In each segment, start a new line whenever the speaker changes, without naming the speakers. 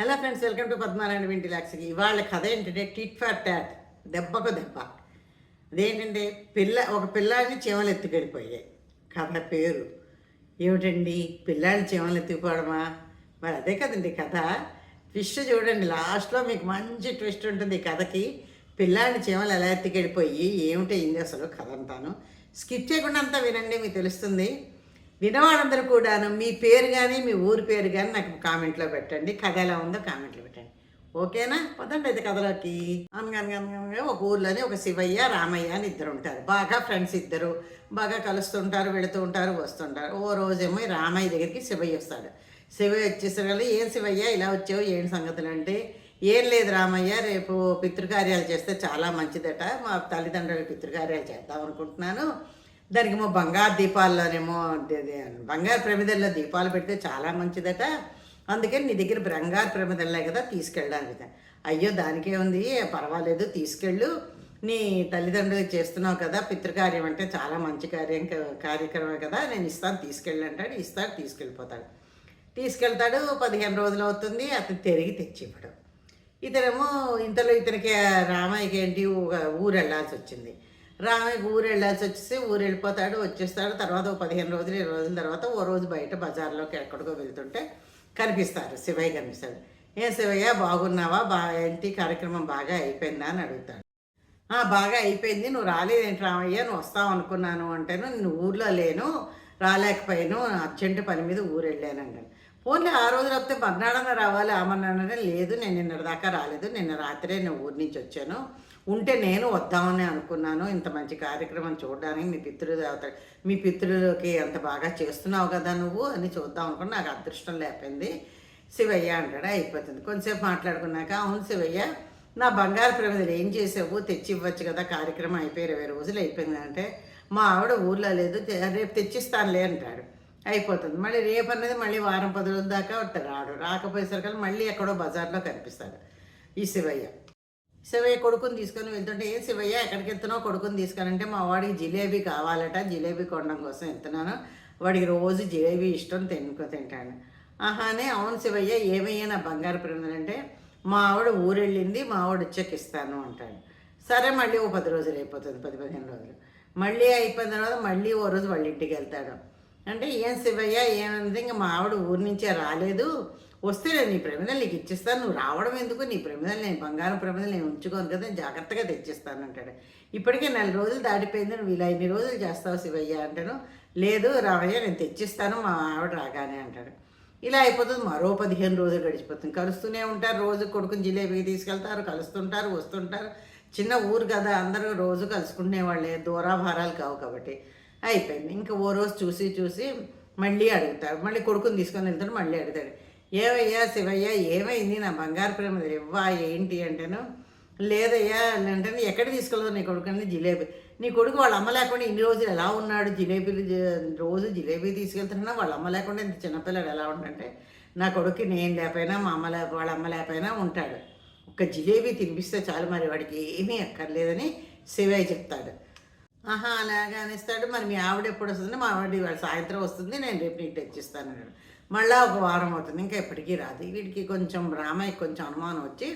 Hello friends welcome to పద్మారాయణ వింటి లాక్స్కి. ఇవాళ కథ ఏంటంటే టిట్ ఫర్ ట్యాట్ దెబ్బకు దెబ్బ. అదేంటంటే పిల్ల ఒక పిల్లాడిని చీమలు ఎత్తుకెళ్ళిపోయాయి కథ పేరు. ఏమిటండి? పిల్లాడిని చీమలు ఎత్తుకుపోవడమా మరి అదే కదండి కథ. ట్విస్ట్ చూడండి లాస్ట్లో మీకు మంచి ట్విస్ట్ ఉంటుంది ఈ కథకి. పిల్లాడిని చీమలు ఎలా ఎత్తుకెళ్ళిపోయి ఏమిటైంది అసలు కథ అంతాను. స్కిప్ చేయకుండా అంతా వినండి మీకు తెలుస్తుంది. వినవాళ్ళందరూ కూడాను మీ పేరు కానీ మీ ఊరి పేరు కానీ నాకు కామెంట్లో పెట్టండి. కథ ఎలా ఉందో కామెంట్లో పెట్టండి. ఓకేనా? పదండి అయితే కథలోకి. అనగనగనగా ఒక ఊర్లోనే ఒక శివయ్య రామయ్య అని ఇద్దరు ఉంటారు. బాగా ఫ్రెండ్స్ ఇద్దరు. బాగా కలుస్తుంటారు వెళుతూ ఉంటారు వస్తుంటారు. ఓ రోజేమో రామయ్య దగ్గరికి శివయ్య వస్తాడు. శివయ్య వచ్చేసరికి ఏం శివయ్య ఇలా వచ్చావు? ఏం సంగతులు అంటే? ఏం లేదు రామయ్య రేపు పితృకార్యాలు చేస్తే చాలా మంచిదట. మా తల్లిదండ్రులు పితృకార్యాలు చేద్దాం అనుకుంటున్నాను. దానికి ఏమో బంగారు దీపాల్లోనేమో బంగారు ప్రమిదల్లో దీపాలు పెడితే చాలా మంచిదట. అందుకని నీ దగ్గర బంగారు ప్రమిదల్లే కదా తీసుకెళ్ళడానికి అయ్యో దానికే ఉంది పర్వాలేదు తీసుకెళ్ళు. నీ తల్లిదండ్రులు చేస్తున్నావు కదా పితృకార్యం అంటే చాలా మంచి కార్యం క- కార్యక్రమమే కదా నేను ఇస్తాను తీసుకెళ్ళంటాడు ఇస్తాడు తీసుకెళ్ళిపోతాడు. తీసుకెళ్తాడు పదిహేను రోజులు అవుతుంది అతను తిరిగి తెచ్చివ్వడు. ఇతనేమో ఇంతలో ఇతనికి రామయ్యకి ఏంటి ఒక ఊరు వెళ్ళాల్సి వచ్చింది రామయ్యకి ఊరు వెళ్ళాల్సి వచ్చేసి ఊరు వెళ్ళిపోతాడు వచ్చేస్తాడు తర్వాత ఒక పదిహేను రోజులు ఇరవై రోజుల తర్వాత ఓ రోజు బయట బజార్లోకి ఎక్కడికో వెళ్తుంటే కనిపిస్తారు శివయ్య కనిపిస్తాడు. ఏ శివయ్య బాగున్నావా? బా ఏంటి కార్యక్రమం బాగా అయిపోయిందా? అని అడుగుతాడు. "ఆ, బాగా అయిపోయింది నువ్వు రాలేదేంటి రామయ్య? నువ్వు వస్తావు అనుకున్నాను అంటేను నేను ఊర్లో లేను రాలేకపోయాను అర్జెంటు పని మీద ఊరు వెళ్ళాను అంటాను పోన్లే ఆ రోజు వస్తే మర్నాడన రావాలి ఆమన్నాడనే లేదు నేను నిన్న దాకా రాలేదు నిన్న రాత్రే నేను ఊరి నుంచి వచ్చాను ఉంటే నేను వద్దామని అనుకున్నాను. ఇంత మంచి కార్యక్రమం చూడడానికి మీ పితృదేవత మీ పితృలకి అంత బాగా చేస్తున్నావు కదా నువ్వు అని చూద్దాం అనుకుని నాకు అదృష్టం లేకపోయింది శివయ్య అంటాడు అయిపోతుంది. కొంతసేపు మాట్లాడుకున్నాక అవును శివయ్య నా బంగారు ప్రమిదలు ఏం చేసావు? తెచ్చి ఇవ్వచ్చు కదా కార్యక్రమం అయిపోయి ఇరవై రోజులు అయిపోయింది అంటే. మా ఆవిడ ఊర్లో లేదు రేపు తెచ్చిస్తానులే అంటాడు. అయిపోతుంది. మళ్ళీ రేపు అన్నది మళ్ళీ వారం పది రోజుల దాకా వస్తాడు రాడు. రాకపోయేసరికి మళ్ళీ ఎక్కడో బజార్లో కనిపిస్తాడు ఈ శివయ్య. శివయ్య కొడుకుని తీసుకొని వెళ్తుంటే ఏం శివయ్య ఎక్కడికి వెళ్తున్నావు? కొడుకుని తీసుకొని. అంటే మా వాడికి జిలేబీ కావాలట జిలేబీ కొనడం కోసం వెళ్తున్నాను. వాడికి రోజు జిలేబీ ఇష్టం తినుకో తింటాను. ఆహానే అవును శివయ్య ఏమయ్యా నా బంగారు ప్రేమలు మా ఆవిడ ఊరెళ్ళింది మా ఆవిడ వచ్చాక ఇస్తాను అంటాడు. సరే మళ్ళీ ఓ పది రోజులు అయిపోతుంది పది పదిహేను రోజులు. మళ్ళీ అయిపోయిన తర్వాత మళ్ళీ ఓ రోజు వాళ్ళ ఇంటికి వెళ్తాడు. అంటే ఏం శివయ్య ఏమంటే ఇంకా మా ఆవిడ ఊరి నుంచే రాలేదు. వస్తే నేను నీ ప్రమిదలు నీకు ఇచ్చిస్తాను నువ్వు రావడం ఎందుకు? నీ ప్రమిదలు నేను బంగారం ప్రమిదలు నేను ఉంచుకోను కదా నేను జాగ్రత్తగా తెచ్చిస్తాను అంటాడు. ఇప్పటికే నెల రోజులు దాటిపోయింది. నువ్వు ఇలా ఇన్ని రోజులు చేస్తావు శివయ్య అంటాను. లేదు రావయ్య నేను తెచ్చిస్తాను మా ఆవిడ రాగానే అంటాడు. ఇలా అయిపోతుంది. మరో పదిహేను రోజులు గడిచిపోతుంది. కలుస్తూనే ఉంటారు. రోజు కొడుకుని జిలేబీ తీసుకెళ్తారు కలుస్తుంటారు వస్తుంటారు. చిన్న ఊరు కదా అందరూ రోజు కలుసుకునే వాళ్ళే. దూరాభారాలు కావు కాబట్టి. అయిపోయింది. ఇంకా ఓ రోజు చూసి చూసి మళ్ళీ అడుగుతారు. మళ్ళీ కొడుకుని తీసుకొని వెళ్తాడు మళ్ళీ అడుగుతాడు. ఏవయ్యా శివయ్య ఏమైంది? నా బంగారు ప్రేమ ఇవ్వా ఏంటి అంటేను? లేదయ్యా అంటే ఎక్కడ తీసుకెళ్తావు నీ కొడుకు అంటే జిలేబీ. నీ కొడుకు వాళ్ళ అమ్మ లేకుండా ఇన్ని రోజులు ఎలా ఉన్నాడు? జిలేబీలు రోజు జిలేబీ తీసుకెళ్తున్నా వాళ్ళ అమ్మ లేకుండా ఇంత చిన్నపిల్లడు ఎలా ఉండంటే నా కొడుకు నేను లేకపోయినా మా అమ్మ లేక వాళ్ళ అమ్మ లేకపోయినా ఉంటాడు. ఒక జిలేబీ తినిపిస్తే చాలు మరి వాడికి ఏమీ అక్కర్లేదని శివయ్య చెప్తాడు. ఆహా అలాగా అనిస్తాడు. మరి మీ ఆవిడ ఎప్పుడు వస్తుంది మా ఆవిడ ఇవాళ సాయంత్రం వస్తుంది నేను రేపు నీకు తెచ్చిస్తాను అన్నాడు. మళ్ళీ ఒక వారం అవుతుంది. ఇంకా ఎప్పటికీ రాదు. వీడికి కొంచెం రామయ్య కొంచెం అనుమానం వచ్చి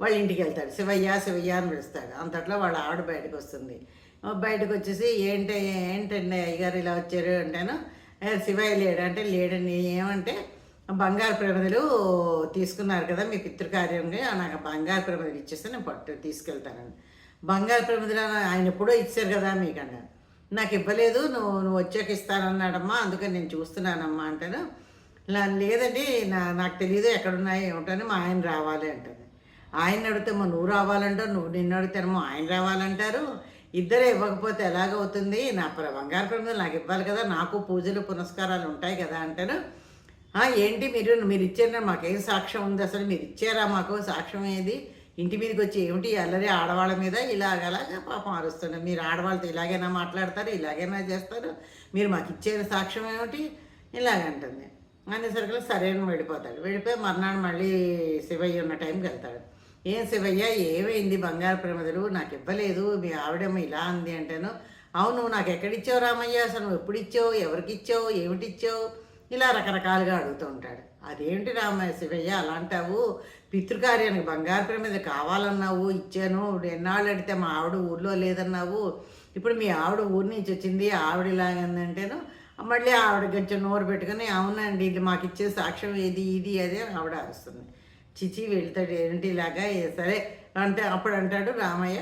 వాళ్ళ ఇంటికి వెళ్తాడు. శివయ్య శివయ్య అని పిలుస్తాడు. అంతట్లో వాళ్ళ ఆవిడ బయటకు వస్తుంది. బయటకు వచ్చేసి ఏంటి ఏంటండి అయ్యగారు ఇలా వచ్చారు అంటాను శివయ్య లేడు అంటే లేడండి. ఏమంటే బంగారు ప్రమిదలు తీసుకున్నారు కదా మీ పితృకార్యంగా నాకు బంగారు ప్రమిదలు ఇచ్చేస్తే నేను పట్టు తీసుకెళ్తానని. బంగారు ప్రమిదలు ఆయన ఎప్పుడో ఇచ్చారు కదా మీకు నాకు ఇవ్వలేదు. నువ్వు నువ్వు వచ్చాక ఇస్తానన్నాడమ్మా. అందుకని నేను చూస్తున్నానమ్మా అంటాను లేదండి నా నాకు తెలియదు ఎక్కడున్నాయి ఏమిటని మా ఆయన రావాలి అంటుంది. ఆయన అడిగితేమో నువ్వు రావాలంటావు నువ్వు నిన్ను అడిగితేమో ఆయన రావాలంటారు. ఇద్దరే ఇవ్వకపోతే ఎలాగవుతుంది? నా బంగారు ప్రమిదలు నాకు ఇవ్వాలి కదా నాకు పూజలు పునస్కారాలు ఉంటాయి కదా అంటారు. ఏంటి మీరు మీరు ఇచ్చారా మాకేం సాక్ష్యం ఉంది? అసలు మీరు ఇచ్చారా? మాకు సాక్ష్యం ఏది? ఇంటి మీదకి వచ్చి ఏమిటి? అల్లరి ఆడవాళ్ళ మీద ఇలాగలాగా పాపం అరుస్తున్నారు మీరు ఆడవాళ్ళతో ఇలాగైనా మాట్లాడతారు ఇలాగైనా చేస్తారు. మీరు మాకు ఇచ్చే సాక్ష్యం ఏమిటి? ఇలాగంటుంది అనేసరికి సరే అని వెళ్ళిపోతాడు. వెళ్ళిపోయి మర్నాడు మళ్ళీ శివయ్య ఉన్న టైంకి వెళ్తాడు. ఏం శివయ్య ఏమైంది? బంగారు ప్రమదలు నాకు ఇవ్వలేదు. మీ ఆవిడేమో ఇలా అంది అంటేను అవును నాకు ఎక్కడిచ్చావు రామయ్య? అసలు నువ్వు ఎప్పుడు ఇచ్చావు ఎవరికి ఇచ్చావు ఏమిటిచ్చావు? ఇలా రకరకాలుగా అడుగుతూ ఉంటాడు. అదేంటి రామయ్య శివయ్య అలా అంటావు పితృకార్యానికి బంగారు ప్రేమ కావాలన్నావు ఇచ్చాను. ఎన్నాళ్ళు అడిగితే మా ఆవిడ ఊర్లో లేదన్నావు. ఇప్పుడు మీ ఆవిడ ఊరి నుంచి వచ్చింది ఆవిడ ఇలాగందంటేను మళ్ళీ ఆవిడ కొంచెం నోరు పెట్టుకుని అవునండి ఇది మాకు ఇచ్చే సాక్ష్యం ఇది ఇది అదే ఆవిడ వస్తుంది చిచి వెళ్తాడు ఏంటి ఇలాగా? సరే అంటే అప్పుడు అంటాడు రామయ్య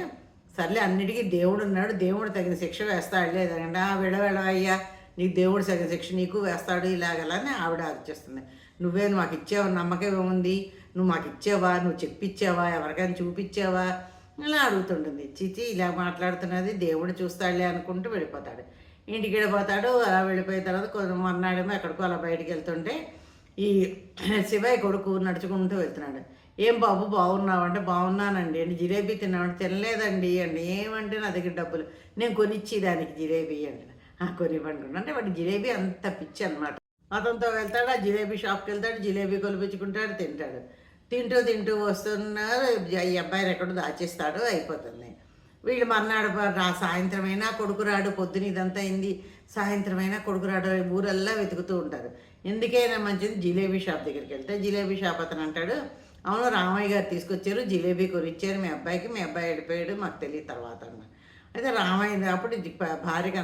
సర్లే అన్నిటికీ దేవుడు ఉన్నాడు దేవుడు తగిన శిక్ష వేస్తాడు లేదంటే ఆ విడవెడ అయ్యా నీకు దేవుడు తగిన శిక్ష నీకు వేస్తాడు ఇలాగలానే ఆవిడ అరిచేస్తుంది నువ్వే మాకు ఇచ్చావు? నమ్మకం ఏముంది? నువ్వు మాకు ఇచ్చావా? నువ్వు చెప్పిచ్చావా? ఎవరికైనా చూపించావా ఇలా అడుగుతుంటుంది. చిచి ఇలా మాట్లాడుతున్నది దేవుడు చూస్తాడులే అనుకుంటూ వెళ్ళిపోతాడు. ఇంటికి వెళ్ళిపోతాడు అలా వెళ్ళిపోయిన తర్వాత కొంచెం మర్నాడేమో ఎక్కడికో అలా బయటికి వెళ్తుంటే ఈ శివయ్య కొడుకు నడుచుకుంటూ వెళ్తున్నాడు. ఏం బాబు బాగున్నావంటే బాగున్నానండి. అండి జిలేబీ తిన్నామంటే తినలేదండి. అండి. ఏమంటే నా దగ్గర డబ్బులు నేను కొనిచ్చి దానికి జిలేబీ. అండి "ఆ, కొనివ్వనుకున్నాను అంటే వాడి జిలేబీ అంత పిచ్చి అనమాట అతనితో వెళ్తాడు ఆ జిలేబీ షాప్కి వెళ్తాడు జిలేబీ కొలిపించుకుంటాడు తింటాడు. తింటూ తింటూ వస్తున్నారు. ఈ అబ్బాయిని ఎక్కడో దాచేస్తాడు అయిపోతుంది. వీళ్ళు మర్నాడు రా సాయంత్రమైనా కొడుకు రాడు పొద్దున ఇదంతా అయింది సాయంత్రమైనా కొడుకు రాడు ఊరల్లా వెతుకుతూ ఉంటారు. ఎందుకైనా మంచిది జిలేబీ షాప్ దగ్గరికి వెళ్తే జిలేబీ షాప్ అతను అంటాడు అవును రామయ్య గారు తీసుకొచ్చారు జిలేబీ కొనిచ్చారు మీ అబ్బాయికి మీ అబ్బాయి వెళ్ళిపోయాడు మాకు తెలియదు తర్వాత అన్న. అయితే రామయ్య అప్పుడు భార్యగా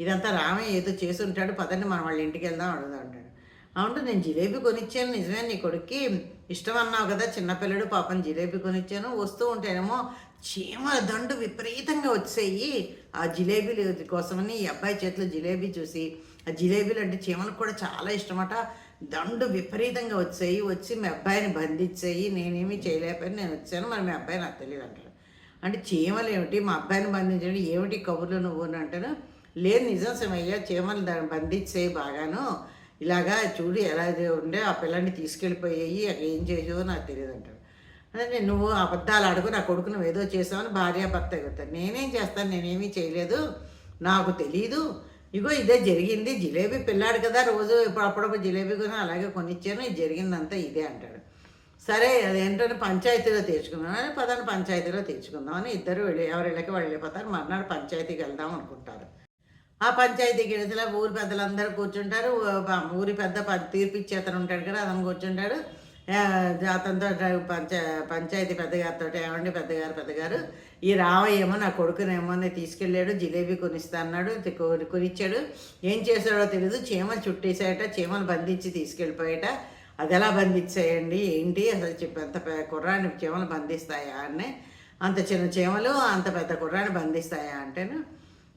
ఇదంతా రామయ్య ఏదో చేసి ఉంటాడు పదండి మనం వాళ్ళ ఇంటికి వెళ్దాం అడుగుదాం అంటాడు. అవును నేను జిలేబీ కొనిచ్చాను నిజమే నీ కొడుక్కి ఇష్టం అన్నావు కదా చిన్నపిల్లడు పాపం జిలేబీ కొనిచ్చాను వస్తూ ఉంటేనేమో చీమల దండు విపరీతంగా వచ్చాయి. ఆ జిలేబీలు కోసమని ఈ అబ్బాయి చేతిలో జిలేబీ చూసి ఆ జిలేబీలు అంటే చీమలకు కూడా చాలా ఇష్టమట. దండు విపరీతంగా వచ్చాయి. వచ్చి మీ అబ్బాయిని బంధించాయి నేనేమీ చేయలేకపోయాను. నేను వచ్చాను. మరి మీ అబ్బాయి నాకు తెలియదు అంటాడు. అంటే చీమలు ఏమిటి? మా అబ్బాయిని బంధించడం ఏమిటి? కబుర్లు నువ్వు అని అంటాను లేదు నిజం సమయ్య చీమలు దాన్ని బంధించేయి బాగాను. ఇలాగా చూడు ఎలా ఉండే. ఆ పిల్లని తీసుకెళ్ళిపోయాయి. ఏం చేసావో నాకు తెలియదు అంటాడు. అదే నువ్వు అబద్ధాలు అడుగు నా కొడుకు నువ్వు ఏదో చేసావని భార్య భర్త ఎగురుతారు నేనేం చేస్తాను నేనేమీ చేయలేదు. నాకు తెలియదు ఇగో ఇదే జరిగింది. జిలేబీ పిల్లాడు కదా రోజు ఇప్పుడు అప్పుడప్పుడు జిలేబీ కూడా అలాగే కొనిచ్చాను. ఇది జరిగిందంతా ఇదే అంటాడు. సరే అదేంటంటే పంచాయతీలో తీర్చుకుందాం పదాన్ని పంచాయతీలో తీర్చుకుందామని ఇద్దరు వెళ్ళి ఎవరి ఇళ్ళకి వాళ్ళు వెళ్ళిపోతారు. మర్నాడు పంచాయతీకి వెళ్దాం అనుకుంటారు. ఆ పంచాయతీకి వెళ్తే ఊరి పెద్దలందరూ కూర్చుంటారు. ఊరి పెద్ద ప- తీర్పిచ్చే ఉంటాడు కదా అతను కూర్చుంటాడు. అతనితో పంచ పంచాయతీ పెద్దగారితో ఏమండి పెద్దగారు పెద్దగారు. ఈ రావయ్యేమో నా కొడుకునేమో తీసుకెళ్ళాడు జిలేబీ కొనిస్తా అన్నాడు కొని కొనిచ్చాడు. ఏం చేశాడో తెలియదు చీమలు చుట్టేసాయట చీమలు బంధించి తీసుకెళ్ళిపోయాట. అది ఎలా బంధించాయండి? ఏంటి? అసలు చెప్పి అంత కుర్రాన్ని చీమలు బంధిస్తాయా అని అంత చిన్న చీమలు అంత పెద్ద కుర్రాన్ని బంధిస్తాయా అంటేను.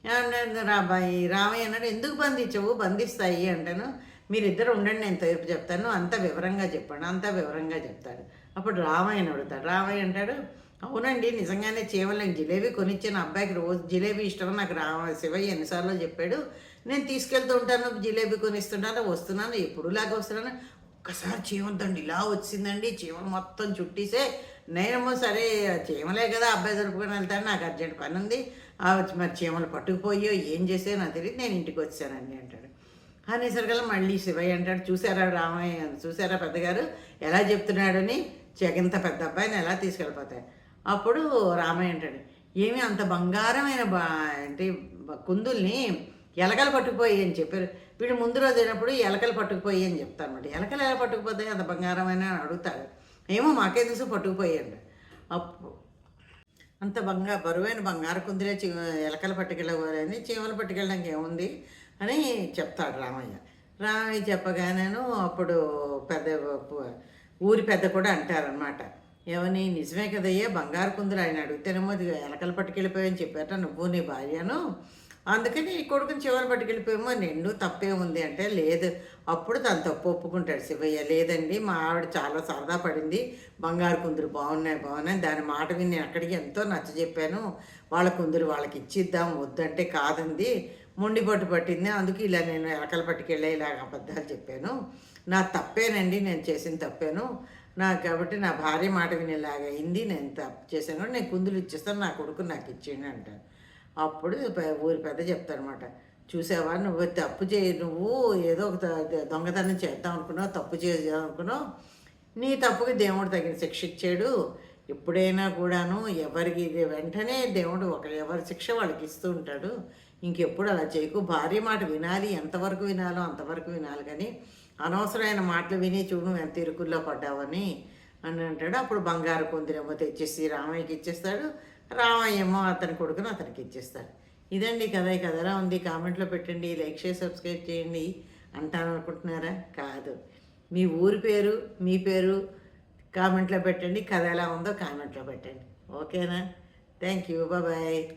రా రాబాయి రామయ్య అన్నాడు ఎందుకు బంధించవు? బంధిస్తాయి అంటాను. మీరిద్దరు ఉండండి నేను తీర్పు చెప్తాను అంత వివరంగా చెప్పండి అంత వివరంగా చెప్తాడు. అప్పుడు రామయ్యని అడుగుతాడు రామయ్య అంటాడు అవునండి నిజంగానే చీమలు నేను జిలేబీ కొనిచ్చిన. అబ్బాయికి రోజు జిలేబీ ఇష్టం. నాకు రామ శివయ్య ఎన్నిసార్లు చెప్పాడు నేను తీసుకెళ్తూ ఉంటాను జిలేబీ కొనిస్తుంటాను వస్తున్నాను ఎప్పుడులాగా వస్తున్నాను. ఒక్కసారి చీమంతండి ఇలా వచ్చిందండి చీమలు మొత్తం చుట్టేసే. నేనేమో సరే చీమలే కదా అబ్బాయి జరుపుకొని వెళ్తాను నాకు అర్జెంట్ పని ఉంది మరి చీమలు పట్టుకుపోయో ఏం చేసే నాకు తెలియదు నేను ఇంటికి వచ్చానండి అంటాడు. అనేసరికల్లా మళ్ళీ శివయ్య అంటాడు చూసారా రామయ్య చూసారా పెద్దగారు? ఎలా చెప్తున్నాడని జగంత పెద్ద అబ్బాయిని ఎలా తీసుకెళ్ళిపోతాయి? అప్పుడు రామయ్య అంటాడు ఏమి అంత బంగారమైన బా ఏంటి కుందుల్ని ఎలకలు పట్టుకుపోయి అని చెప్పారు. వీడు ముందు రోజు అయినప్పుడు ఎలకలు పట్టుకుపోయి అని చెప్తాను అనమాట ఎలకలు ఎలా పట్టుకుపోతాయి? అంత బంగారమైన అని అడుగుతాడు ఏమో మాకే తెలుసు పట్టుకుపోయాడు అప్పుడు అంత బంగారు బరువైన బంగారు కుందులే చి ఎలకలు పట్టుకెళ్ళని చీమలు పట్టుకెళ్ళడానికి ఏముంది? అని చెప్తాడు రామయ్య. రామయ్య చెప్పగానేను అప్పుడు పెద్ద ఊరి పెద్ద కూడా అంటారనమాట ఏమని? నిజమే కదయ్యా బంగారు కుందులు ఆయన అడిగితేనేమో ఇది ఎలకలు పట్టుకెళ్ళిపోయాయని చెప్పారట నువ్వు నీ భార్యను. అందుకని ఈ కొడుకుని చివరి పట్టుకెళ్ళిపోయేమో నిండు తప్పే ఉంది అంటే లేదు. అప్పుడు తను తప్పు ఒప్పుకుంటాడు శివయ్య. లేదండి మా ఆవిడ చాలా సరదా పడింది. బంగారు కుందరు బాగున్నాయి బాగున్నాయి దాని మాట విని నేను అక్కడికి ఎంతో నచ్చ చెప్పాను వాళ్ళ కుందరు వాళ్ళకి ఇచ్చిద్దాం వద్దంటే కాదంది. ముండిపట్టు పట్టింది. అందుకు ఇలా నేను ఎలకలు పట్టుకెళ్ళే ఇలా అబద్ధాలు చెప్పాను. నా తప్పేనండి నేను చేసిన తప్పేను. నా కాబట్టి నా భార్య మాట వినేలాగా అయింది. నేను తప్పు చేశాను. కూడా నేను కుందులు ఇచ్చేస్తాను నా కొడుకు నాకు ఇచ్చేయండి అంటాను అప్పుడు ఊరి పెద్ద చెప్తానమాట చూసావా? నువ్వు తప్పు చేయి నువ్వు ఏదో ఒక ద- దొంగతనం చేద్దాం అనుకున్నావు తప్పు చేద్దాం అనుకున్నావు. నీ తప్పుకి దేవుడు తగిన శిక్ష ఇచ్చాడు. ఎప్పుడైనా కూడాను ఎవరికి ఇది వెంటనే దేవుడు ఒక ఎవరి శిక్ష వాళ్ళకి ఇస్తూ ఉంటాడు. ఇంకెప్పుడు అలా చేయకు. భార్య మాట వినాలి. ఎంతవరకు వినాలో అంతవరకు వినాలి కానీ అనవసరమైన మాటలు విని చూడు ఎంత ఇరుకుల్లో పడ్డావని అని అంటాడు. అప్పుడు బంగారు కొందిరేమో తెచ్చేసి రామయ్యకి ఇచ్చేస్తాడు. రామయ్య అతని కొడుకుని అతనికి ఇచ్చేస్తాడు. ఇదండి కథ. ఈ ఉంది. కామెంట్లో పెట్టండి. లైక్ చేసి సబ్స్క్రైబ్ చేయండి అంటాను అనుకుంటున్నారా కాదు. మీ ఊరి పేరు మీ పేరు కామెంట్లో పెట్టండి. కథ ఎలా ఉందో కామెంట్లో పెట్టండి. ఓకేనా? Thank you. బాయ్.